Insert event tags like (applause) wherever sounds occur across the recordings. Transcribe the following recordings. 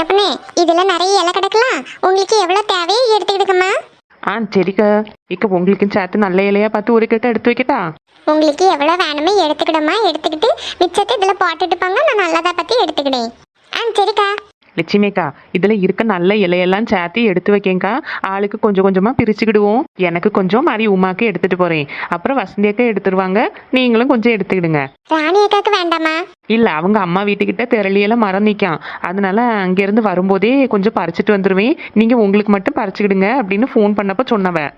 சின்ன பொண்ணு? இதுல நிறைய இலை கிடக்கலாம். உங்களுக்கு எவ்வளவு தேவையோ எடுத்துக்கிடுங்கம்மா ஆ சரிக்கா. இக்க உங்களுக்கும் சேர்த்து நல்ல இலையா பார்த்து ஒரு கிட்ட எடுத்து வைக்கட்டா? உங்களுக்கு எவ்வளவு வேணுமோ எடுத்துக்கிடுமா எடுத்துக்கிட்டு மிச்சத்தை இதுல போட்டுட்டு போங்க. நான் நல்லதா பத்தி எடுத்துக்கிட்டேன் ஆ சரிக்கா. லட்சுமிக்கா இதுல இருக்க நல்ல இலையெல்லாம் சேர்த்து எடுத்து வைக்கேங்க்கா ஆளுக்கு கொஞ்சம் கொஞ்சமா பிரிச்சுக்கிடுவோம். எனக்கு கொஞ்சம் மாதிரி உமாக்கு எடுத்துட்டு போறேன். அப்புறம் வசந்தி அக்கா எடுத்துருவாங்க. நீங்களும் கொஞ்சம் எடுத்துக்கிடுங்க. ராணி அக்காக்கு வேண்டாமா? இல்ல அவங்க அம்மா வீட்டுக்கிட்ட திரளியெல்லாம் மரம் நிற்காம் அதனால அங்கிருந்து வரும்போதே கொஞ்சம் பறிச்சுட்டு வந்துருவேன். நீங்க உங்களுக்கு மட்டும் பறிச்சுக்கிடுங்க அப்படின்னு ஃபோன் பண்ணப்ப சொன்னவ.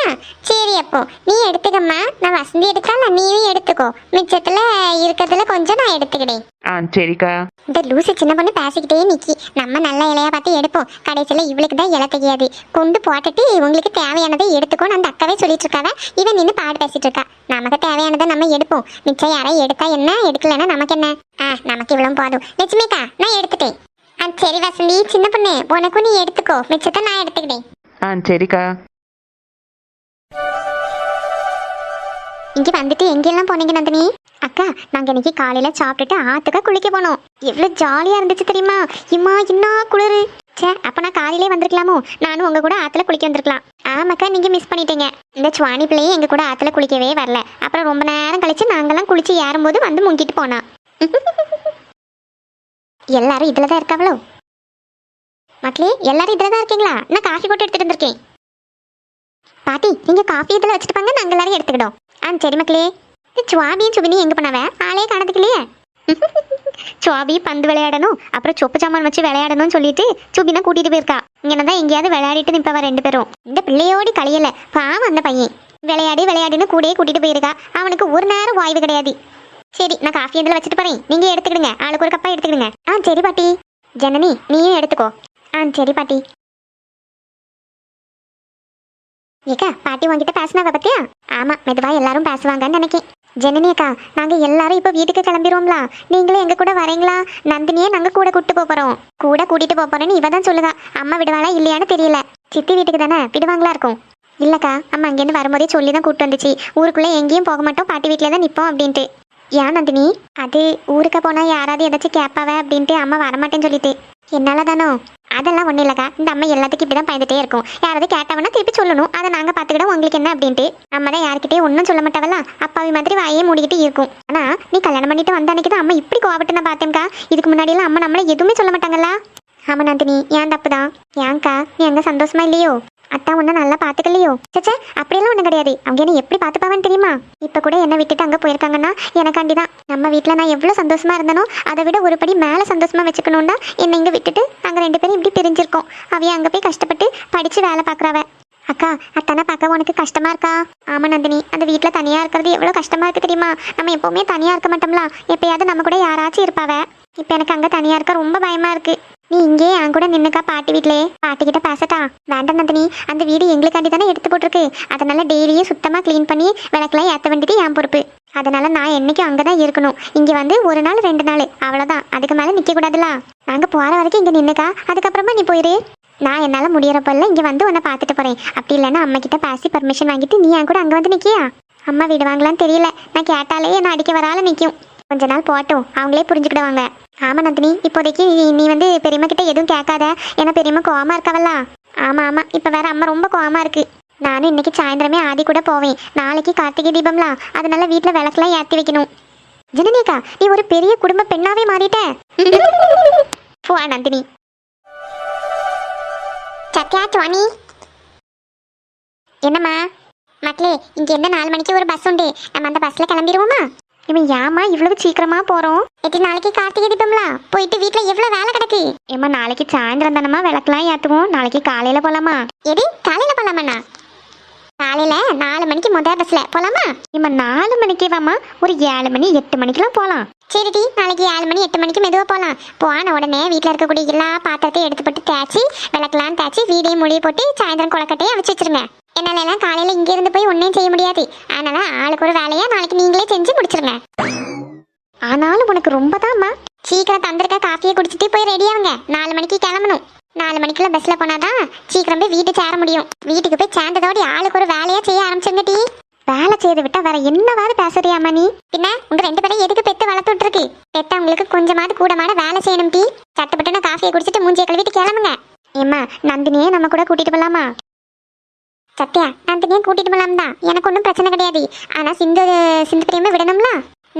அப்படியா சரி அப்போ. நீ எடுத்துக்கம்மா. நான் வசந்தி எடுத்தால நீயும் எடுத்துக்கோ. மிச்சத்துல இருக்கிறதுல கொஞ்சம் நான் எடுத்துக்கிட்டேன். ஆ சரிக்கா. இந்த லூசு சின்ன பொண்ணு பேசிக்கிட்டே நிக்கி. நம்ம நல்ல இலையா பார்த்து எடுப்போம். கடைசியில இவளுக்கு தான் இலை தெரியாது. கொண்டு போட்டுட்டு உங்களுக்கு தேவையானதை எடுத்துக்கோன்னு அந்த அக்காவே சொல்லிட்டு இருக்காவ இவன் நின்று பாடு பேசிட்டு இருக்கா. நமக்கு தேவையானதை நம்ம எடுப்போம். மிச்சம் யாரையும் எடுத்தா என்ன எடுக்கலன்னா நமக்கு என்ன? ஆ நமக்கு இவ்வளவு போதும். லட்சுமிக்கா நான் எடுத்துட்டேன். ஆ சரி வசந்தி சின்ன பொண்ணு உனக்கும் நீ எடுத்துக்கோ. மிச்சத்தை நான் எடுத்துக்கிட்டேன். ஆ சரிக்கா. இங்கே வந்துட்டு எங்கெல்லாம் போனீங்க நந்தினி? அக்கா நாங்கள் இன்னைக்கு காலையில் சாப்பிட்டுட்டு ஆத்துக்கா குளிக்க போனோம். எவ்வளோ ஜாலியாக இருந்துச்சு தெரியுமா? இம்மா என்ன குளிர்? ச்சே அப்போ நான் காலையிலே வந்திருக்கலாமோ? நானும் உங்கள் கூட ஆற்றுல குளிக்க வந்திருக்கலாம். ஆமாக்கா நீங்கள் மிஸ் பண்ணிட்டீங்க. இந்த சுவானி பிள்ளையே எங்கள் கூட ஆற்றுல குளிக்கவே வரல. அப்புறம் ரொம்ப நேரம் கழித்து நாங்கள்லாம் குளித்து ஏறும்போது வந்து முங்கிட்டு போனா. (laughs) எல்லாரும் இதில் தான் இருக்காவளோ? மக்களே எல்லாரும் இதில் தான் இருக்கீங்களா? நான் காஃபி போட்டு எடுத்துகிட்டு வந்திருக்கேன். பாட்டி நீங்க காஃபி இதுல வச்சுட்டு பாங்க நாங்க எல்லாரும் எடுத்துக்கிட்டோம் ஆ சரி மக்களே. சுவாபியும் சுபினி எங்க பண்ணாவ ஆளே காணதுக்கு இல்லையே? (laughs) சுவாபி பந்து விளையாடணும் அப்புறம் சொப்பு சாமான் வச்சு விளையாடணும்னு சொல்லிட்டு சுபினா கூட்டிட்டு போயிருக்கா. இங்கே தான் எங்கேயாவது விளையாடிட்டு நிப்பவ ரெண்டு பேரும். இந்த பிள்ளையோடி கலையல பாவம் அந்த பையன். விளையாடி விளையாடின்னு கூடயே கூட்டிட்டு போயிருக்கா. அவனுக்கு ஒரு நேரம் வாய்வு கிடையாது. சரி நான் காஃபி இதில் வச்சுட்டு போறேன். நீங்க எடுத்துக்கிடுங்க. ஆளுக்கு ஒரு கப்பா எடுத்துக்கிடுங்க. ஆ சரி பாட்டி. ஜனனி நீயும் எடுத்துக்கோ. ஆ சரி பாட்டி. ஏக்கா பாட்டி உங்ககிட்ட பேசினாவ பத்தியா? ஆமா மெதுவா எல்லாரும் பேசுவாங்கன்னு நினைக்கேன். ஜனனி அக்கா நாங்க எல்லாரும் இப்ப வீட்டுக்கு கிளம்பிடுவோம்ல நீங்களும் எங்க கூட வரீங்களா? நந்தினியே நாங்க கூட கூட்டு போறோம். கூட கூட்டிட்டு போறோம்னு போறேன்னு இவ தான் சொல்லுதா. அம்மா விடுவாளா இல்லையான்னு தெரியல. சித்தி வீட்டுக்கு தானே விடுவாங்களா இருக்கும்? இல்லக்கா அம்மா அங்கேருந்து வரும்போதே சொல்லி தான் கூட்டு வந்துச்சு. ஊருக்குள்ள எங்கேயும் போக மாட்டோம் பாட்டி வீட்டிலே தான் நிப்போம் அப்படின்ட்டு. ஏன் நந்தினி? அது ஊருக்கு போனா யாராவது ஏதாச்சும் கேட்பாவ அப்படின்ட்டு அம்மா வரமாட்டேன்னு சொல்லிட்டு. என்னால தானோ அதெல்லாம் ஒன்றும் இல்லைக்கா. இந்த அம்மா எல்லாத்துக்கும் இப்படி தான் பயந்துட்டே இருக்கும். யாராவது கேட்டவனா திருப்பி சொல்லணும். அதை நாங்கள் பார்த்துக்கிட்டோம் உங்களுக்கு என்ன அப்படின்ட்டு. நம்ம தான் யார்கிட்டயும் ஒன்றும் சொல்ல மாட்டவளா அப்பாவி மாதிரி வாயே மூடிக்கிட்டு இருக்கும். ஆனா நீ கல்யாணம் பண்ணிட்டு வந்த அன்னைக்கு தான் அம்மா இப்படி கோவப்பட்டு நான் பார்த்தேன்க்கா இதுக்கு முன்னாடியெல்லாம் அம்மா நம்மளை எதுவுமே சொல்ல மாட்டாங்களா ஆமா நந்தினி. ஏன் தப்பு தான்? ஏங்க்கா நீ அங்கே சந்தோஷமா இல்லையோ? அத்தா உன்ன நல்லா பாத்துக்கலையோ சச்சா அப்படியெல்லாம் ஒன்றும் கிடையாது. அவங்க என்ன எப்படி பார்த்துப்பாவன்னு தெரியுமா? இப்போ கூட என்னை விட்டுட்டு அங்கே போயிருக்காங்கன்னா எனக்காண்டி தான். நம்ம வீட்டில் நான் எவ்வளோ சந்தோஷமா இருந்தனோ அதை விட ஒரு படி மேலே சந்தோஷமா வச்சுக்கணும்னா என்னை இங்கே விட்டுட்டு நாங்கள் ரெண்டு பேரும் இப்படி பிரிஞ்சிருக்கோம். அவைய அங்கே போய் கஷ்டப்பட்டு படித்து வேலை பார்க்குறவ. அக்கா அத்தனை பார்க்க உனக்கு கஷ்டமா இருக்கா? ஆமா நந்தினி. அந்த வீட்டில் தனியாக இருக்கிறது எவ்வளோ கஷ்டமா இருக்கு தெரியுமா? நம்ம எப்போவுமே தனியாக இருக்க மாட்டோம்ல. எப்பயாவது நம்ம கூட யாராச்சும் இருப்பாவ. இப்போ எனக்கு அங்கே தனியாக இருக்க ரொம்ப பயமா இருக்கு. நீ இங்கே என் கூட நின்னுக்கா பாட்டி வீட்லயே பாட்டி கிட்ட பேசட்டா. வேண்டாம் நந்தினி அந்த வீடு எங்களுக்காண்டி தானே எடுத்து போட்டிருக்கு. அதனால டெய்லியும் சுத்தமா க்ளீன் பண்ணி விளக்கெல்லாம் ஏற்ற வேண்டியது என் பொறுப்பு. அதனால நான் என்னைக்கும் அங்கே தான் இருக்கணும். இங்கே வந்து ஒரு நாள் ரெண்டு நாள். அவ்வளோதான் அதுக்கு மேலே நிற்க கூடாதுல நாங்கள் போகிற வரைக்கும் இங்கே நின்னுக்கா. அதுக்கப்புறமா நீ போயிரு. நான் என்னால் முடியறப்பெல்லாம் இங்கே வந்து உன்னை பார்த்துட்டு போகிறேன் அப்படி இல்லைன்னா அம்மா கிட்ட பேசி பர்மிஷன் வாங்கிட்டு நீ என் கூட அங்கே வந்து நிற்கியா அம்மா விடுவாங்களான்னு தெரியல. நான் கேட்டாலே என்ன அடிக்க வரால நிற்கும் கொஞ்ச நாள் போட்டும் அவங்களே புரிஞ்சுக்கிடுவாங்க. ஆமா நந்தினி. இப்போதைக்கு நீ வந்து பெரியம்மா கிட்ட எதுவும் கேட்காத. ஏன்னா பெரியம்மா கோவமா இருக்கவல்லா ஆமா ஆமா. இப்ப வேற அம்மா ரொம்ப கோவமா இருக்கு. நானும் இன்னைக்கு சாயந்தரமே ஆதி கூட போவேன். நாளைக்கு கார்த்திகை தீபம்லாம் அதனால வீட்டுல விளக்கெல்லாம் ஏத்தி வைக்கணும். ஜனனிகா நீ ஒரு பெரிய குடும்ப பெண்ணாவே மாறிட்ட. போ நந்தினி. சத்யா சுவாமி. என்னம்மா? மக்களே இங்க என்ன நாலு மணிக்கு ஒரு பஸ் உண்டு. நம்ம அந்த பஸ்ல கிளம்பிடுவோமா? இவன் ஏமா இவ்வளவு சீக்கிரமா போறோம்? எட்டு நாளைக்கு கார்த்திகை தீபம்ல? போயிட்டு வீட்ல எவ்வளவு வேலை கிடக்கு? ஏமா நாளைக்கு சாயந்தரம் தானமா விளக்கெல்லாம் ஏத்துவோம். நாளைக்கு காலையில போலாமா? எடி காலையில போலாமாண்ணா? காலையில நாலு மணிக்கு முதல் பஸ்ல போலாமா? இம்மா நாலு மணிக்கே வாமா ஒரு ஏழு மணி எட்டு மணிக்கெல்லாம் போலாம். சரிடி நாளைக்கு ஏழு மணி எட்டு மணிக்கு மெதுவா போலாம். போன உடனே வீட்ல இருக்கக்கூடிய எல்லா பாத்திரத்தையும் எடுத்து போட்டு தேய்ச்சி விளக்கெல்லாம் தேய்ச்சி வீடையும் மொழியை போட்டு சாயந்தரம் குளக்கட்டையும் அவிச்சு வச்சிருங்க. என்னால காலையில இங்க இருந்து போய் ஒன்னையும் செய்ய முடியாது. அதனால ஆளுக்கு ஒரு வேலையா நாளைக்கு நீங்களே செஞ்சு முடிச்சிருங்க. ஆனாலும் உனக்கு ரொம்ப தான்மா சீக்கிரம் தந்திருக்க காஃபியை குடிச்சிட்டு போய் ரெடி ஆகுங்க நாலு மணிக்கு கிளம்பணும். நாலு மணிக்குள்ள பஸ்ல போனாதான் சீக்கிரம் போய் வீட்டு சேர முடியும். வீட்டுக்கு போய் சேர்ந்ததோட ஆளுக்கு ஒரு வேலையா செய்ய ஆரம்பிச்சிருங்க டீ. வேலை செய்து விட்டா வேற என்னவாது பேசுறியாமா நீ? பின்ன உங்க ரெண்டு பேரும் எதுக்கு பெத்து வளர்த்து விட்டுருக்கு? பெத்தவங்களுக்கு கொஞ்சமாவது கூடமாட வேலை செய்யணும் டீ. சட்டப்பட்டு நான் காஃபியை குடிச்சிட்டு மூஞ்சியை கழுவிட்டு கிளம்புங்க. ஏம்மா நந்தினியே நம்ம கூட கூட்டிட்டு போலாமா? சத்யா நந்தினியை கூட்டிட்டு போலாம் தான் எனக்கு ஒன்றும் பிரச்சனை கிடையாது. ஆனா சிந்து சிந்து பிரியமே விடணும்ல?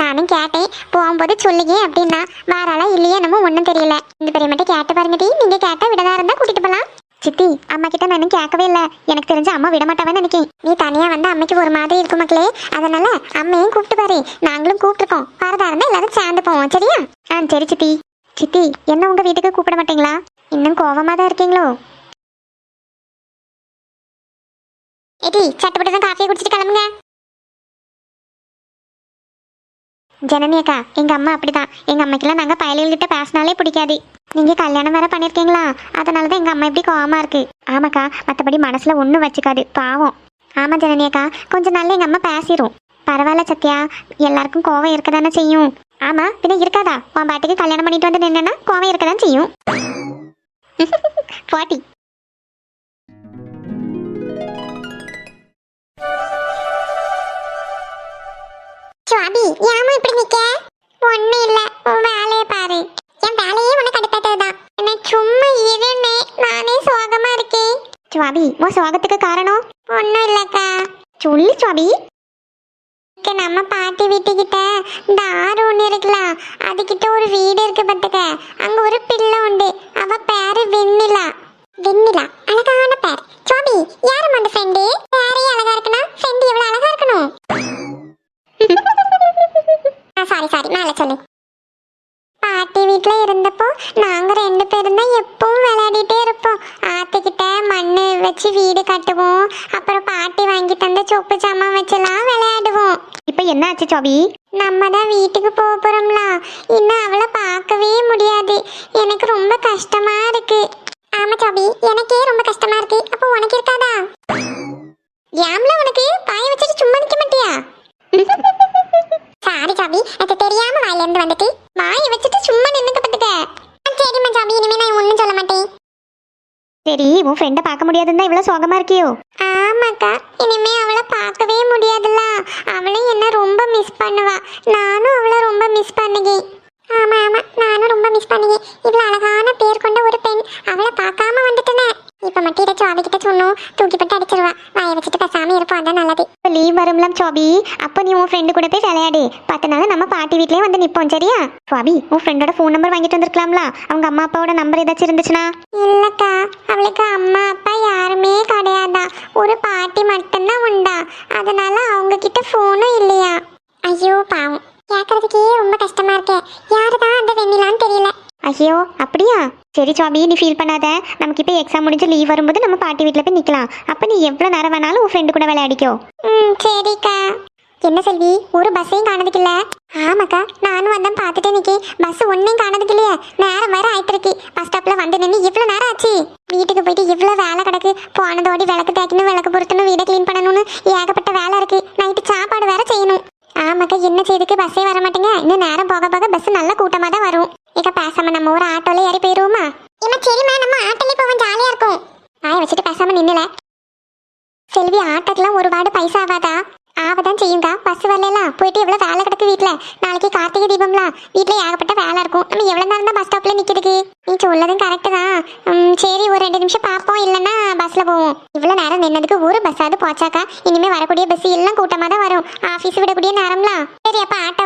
நானும் கேட்டேன். போகும்போது சொல்லுங்க அப்படின்னா. வாராளா இல்லையே நம்ம ஒன்றும் தெரியல. இந்த பெரிய மட்டும் கேட்டு பாருங்க டீ. நீங்க கேட்டா விடதா இருந்தால் கூட்டிட்டு போகலாம் சித்தி அம்மா கிட்ட நான் கேட்கவே இல்லை. எனக்கு தெரிஞ்ச அம்மா விட மாட்டாவேன்னு நினைக்கேன். நீ தனியா வந்து அம்மைக்கு ஒரு மாதிரி இருக்கும் மக்களே. அதனால அம்மையும் கூப்பிட்டு பாரு. நாங்களும் கூப்பிட்டுருக்கோம். வரதா இருந்தா எல்லாரும் சேர்ந்து போவோம். சரியா? ஆ சரி சித்தி. சித்தி என்ன உங்க வீட்டுக்கு கூப்பிட மாட்டீங்களா? இன்னும் கோவமா தான் இருக்கீங்களோ? ஏடி சட்டப்பட்டு தான் காஃபியை குடிச்சிட்டு கிளம்புங்க. ஜனனி அக்கா எங்க அம்மா அப்படிதான். எங்க அம்மைக்கெல்லாம் நாங்க பயலுகிட்ட பேசினாலே பிடிக்காது. நீங்க கல்யாணம் வேற பண்ணியிருக்கீங்களா அதனால தான் எங்க அம்மா இப்படி கோவமா இருக்கு. ஆமாக்கா மத்தபடி மனசுல ஒண்ணும் வச்சுக்காது பாவம். ஆமா ஜனனி அக்கா கொஞ்ச நாள்ல எங்க அம்மா பேசிரும். பரவாயில்ல சத்யா எல்லாருக்கும் கோவம் இருக்க தானே செய்யும். ஆமா பின்ன இருக்காதா? உன் பாட்டுக்கு கல்யாணம் பண்ணிட்டு வந்து நின்னா கோவம் இருக்க தான் செய்யும். (laughs) பாட்டி சுவாபி ஏமா இப்படி நிக்க? ஒண்ணு இல்ல உன் வேலையை பாரு. என் வேலையே உனக்கு அடுத்ததுதான். என்ன சும்மா இருன்னு நானே சோகமா இருக்கேன். சுவாபி உன் சோகத்துக்கு காரணம்? ஒண்ணும் இல்லக்கா. சொல்லு சுவாபி. நம்ம பாட்டி வீட்டுக்கிட்ட இந்த ஆறு ஒண்ணு இருக்கலாம் அதுகிட்ட ஒரு வீடு இருக்கு பத்துக்க. அங்க ஒரு பிள்ளை உண்டு. அவ பேரு வெண்ணிலா. வெண்ணிலா? சொல்லு பாட்டி வீட்டில் இருந்தப்போ நாங்கள் ரெண்டு பேரும் தான் எப்பவும் விளையாடிட்டே இருப்போம். ஆத்துக்கிட்ட மண் வச்சு வீடு கட்டுவோம். அப்புறம் பாட்டி வாங்கி தந்த சொப்பு சாமான் வச்செல்லாம் விளையாடுவோம். இப்போ என்ன ஆச்சு சோபி? நம்ம தான் வீட்டுக்கு போக போகிறோம்ல இன்னும் அவளை பார்க்கவே முடியாது. எனக்கு ரொம்ப கஷ்டமா இருக்கு. ஆமா சோபி எனக்கே ரொம்ப கஷ்டமா இருக்கு. அப்போ உனக்கு இருக்காதா? ஏம்ல உனக்கு? பாய வச்சுட்டு சும்மா நிக்க மாட்டியா? (laughs) சாரி சாபி அது தெரியாம வாயில இருந்து வந்துட்டு. வாயை வச்சுட்டு சும்மா நின்னுக்க பத்துக்க சரிம்மா சாபி இனிமே நான் ஒண்ணும் சொல்ல மாட்டேன். சரி உன் ஃப்ரெண்டை பார்க்க முடியாதுன்னு இவ்வளவு சோகமா இருக்கியோ? ஆமாக்கா. இனிமே அவளை பார்க்கவே முடியாதுல்ல. அவளும் என்ன ரொம்ப மிஸ் பண்ணுவா. நானும் அவளை ரொம்ப மிஸ் பண்ணுகேன். ஆமா ஆமா. நானும் ரொம்ப மிஸ் பண்ணுகேன். இவ்வளவு அழகான பேர் கொண்ட ஒரு பெண். அவளை பார்க்காம வந்துட்டேனே. இப்ப மட்டும் இதை சுவாபி கிட்ட சொன்னோம். தூக்கி போட்டு அடிச்சிருவா. வாயை வச்சுட்டு பேசாம இருப்போம். அதான் நல்லது. இப்போ லீவ் வரும்ல சுவாபி? அப்போ நீ உன் ஃப்ரெண்டு கூட போய் விளையாடு. பத்து நாள் நம்ம பாட்டி வீட்லயே வந்து நிப்போம் சரியா? சுவாபி உன் ஃப்ரெண்டோட ஃபோன் நம்பர் வாங்கிட்டு வந்திருக்கலாம்ல. அவங்க அம்மா அப்பாவோட நம்பர் ஏதாச்சும் இருந்துச்சுன்னா? இல்லக்கா அவளுக்கு அம்மா அப்பா யாருமே கிடையாதா. ஒரு பாட்டி மட்டும்தான் உண்டா. அதனால அவங்க கிட்ட ஃபோனும் இல்லையா? ஐயோ பாவம். கேட்கறதுக்கே ரொம்ப கஷ்டமா இருக்கே. யாருதான் அந்த வெண்ணிலான்னு தெரியல. ஐயோ அப்படியா? சரி சுவாமி நீ ஃபீல் பண்ணாத. நமக்கு இப்போ எக்ஸாம் முடிஞ்சு லீவ் வரும்போது நம்ம பாட்டி வீட்டில் போய் நிற்கலாம் அப்போ நீ எவ்வளோ நேரம் வேணாலும் உன் ஃப்ரெண்டு கூட விளையாடிக்கோ. ம் சரிக்கா. என்ன செல்வி ஒரு பஸ்ஸையும் காணதுக்கு இல்ல ஆமாக்கா நானும் வந்தேன் பார்த்துட்டே நிக்கி. பஸ் ஒன்னையும் காணதுக்கு இல்லையே நேரம் வேற ஆயிட்டு இருக்கு பஸ் ஸ்டாப்ல வந்து நின்று இவ்வளோ நேரம் ஆச்சு. வீட்டுக்கு போயிட்டு இவ்வளோ வேலை கிடக்கு. போனதோடி விளக்கு தேய்க்கணும் விளக்கு பொருத்தணும் வீடை க்ளீன் பண்ணணும்னு ஏகப்பட்ட வேலை இருக்கு. நைட்டு சாப்பாடு வேற செய்யணும். ஆமாக்கா என்ன செய்துக்கு? பஸ்ஸே வர மாட்டேங்க. இன்னும் நேரம் போக போக பஸ் நல்ல கூட்டமாக தான் வரும். பேசாம நம்ம ஒரு ஆட்டோல ஏறி போயிருவோமா? இம்மா சரிம்மா நம்ம ஆட்டோல போவோம் ஜாலியா இருக்கும். ஆய வச்சுட்டு பேசாம நின்னல. செல்வி ஆட்டோக்கெல்லாம் ஒரு வாடு பைசா ஆகாதா? ஆவதான் செய்யுங்கா. பஸ் வரலாம் போயிட்டு எவ்வளவு வேலை கிடக்கு வீட்டுல நாளைக்கு கார்த்திகை தீபம்லாம் வீட்டுல ஏகப்பட்ட வேலை இருக்கும். நம்ம எவ்வளவு நேரம் தான் பஸ் ஸ்டாப்ல நிக்கிறதுக்கு நீ சொல்லதும் கரெக்டு தான். சரி ஒரு ரெண்டு நிமிஷம் பார்ப்போம். இல்லைன்னா பஸ்ல போவோம். இவ்வளவு நேரம் நின்னதுக்கு ஒரு பஸ்ஸாவது போச்சாக்கா? இனிமே வரக்கூடிய பஸ் எல்லாம் கூட்டமா தான் வரும். ஆபீஸ் விடக்கூடிய நேரம்லாம். சரி அப்ப ஆட்டோ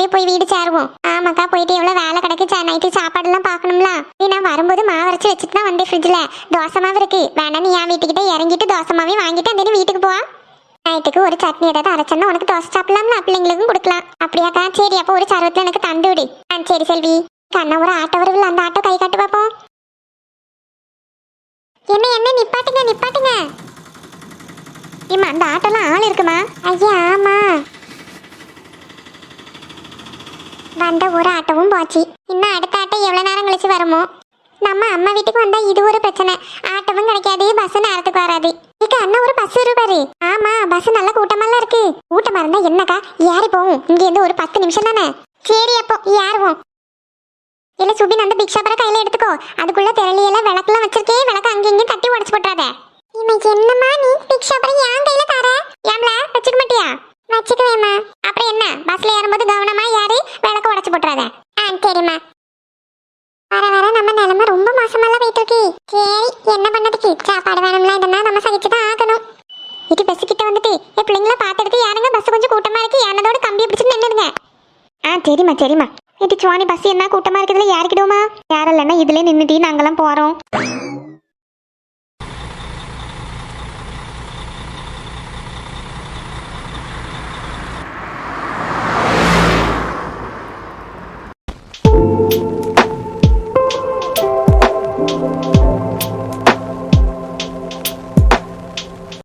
சொல்லி போய் வீடு சேருவோம். ஆமாக்கா போயிட்டு எவ்வளவு வேலை கிடக்கு நைட்டு சாப்பாடு எல்லாம் பார்க்கணும்ல. நீ நான் வரும்போது மாவு அரைச்சு வச்சுட்டு தான் வந்தேன் ஃப்ரிட்ஜ்ல தோசை மாவு இருக்கு. வேணா நீ என் வீட்டுக்கிட்ட இறங்கிட்டு தோசை மாவே வாங்கிட்டு அந்த வீட்டுக்கு போவா நைட்டுக்கு ஒரு சட்னி ஏதாவது அரைச்சோன்னா உனக்கு தோசை சாப்பிடலாம்ல பிள்ளைங்களுக்கும் கொடுக்கலாம். அப்படியாக்கா சரி அப்போ ஒரு சர்வத்தில் எனக்கு தந்து விடு. ஆ சரி செல்வி. கண்ணா ஒரு ஆட்டோ வருவில்ல அந்த ஆட்டோ கை காட்டு பார்ப்போம் என்ன என்ன நிப்பாட்டுங்க நிப்பாட்டுங்க. இம்மா அந்த ஆட்டோலாம் ஆள் இருக்குமா? ஐயா ஆமா. வந்த ஒரு ஆட்டமும் போச்சு. இன்னும் அடுத்த ஆட்டம் எவ்வளோ நேரம் கழிச்சு வருமோ? நம்ம அம்மா வீட்டுக்கு வந்தா இது ஒரு பிரச்சனை. ஆட்டமும் கிடைக்காது பஸ் நேரத்துக்கு வராது. இதுக்கு அண்ணா ஒரு பஸ் இருப்பாரு ஆமா பஸ் நல்ல கூட்டமெல்லாம் இருக்கு. கூட்டமா இருந்தா என்னக்கா? ஏறி போவோம். இங்க இருந்து ஒரு பத்து நிமிஷம் தானே? சரி அப்போ ஏறுவோம். இல்ல சுபின் அந்த பிக் ஷாப்பரை கையில எடுத்துக்கோ. அதுக்குள்ள திரளியெல்லாம் விளக்கெல்லாம் வச்சிருக்கே விளக்கு அங்கேயும் இங்கேயும் தட்டி உடச்சு போட்டுறாத. இன்னைக்கு என்னமா நீ? பிக் ஷாப்பரை என் கையில தர? ஏம்ல வச்சுக்க மாட்டியா? சரிம்மா சரிம்மா ஏட்டி சுவாணி பஸ் என்ன? கூட்டமா இருக்கிறதுல யாருக்கிடுவோமா யாரும் இல்லைன்னா இதுல நின்றுட்டி நாங்கெல்லாம் போறோம்.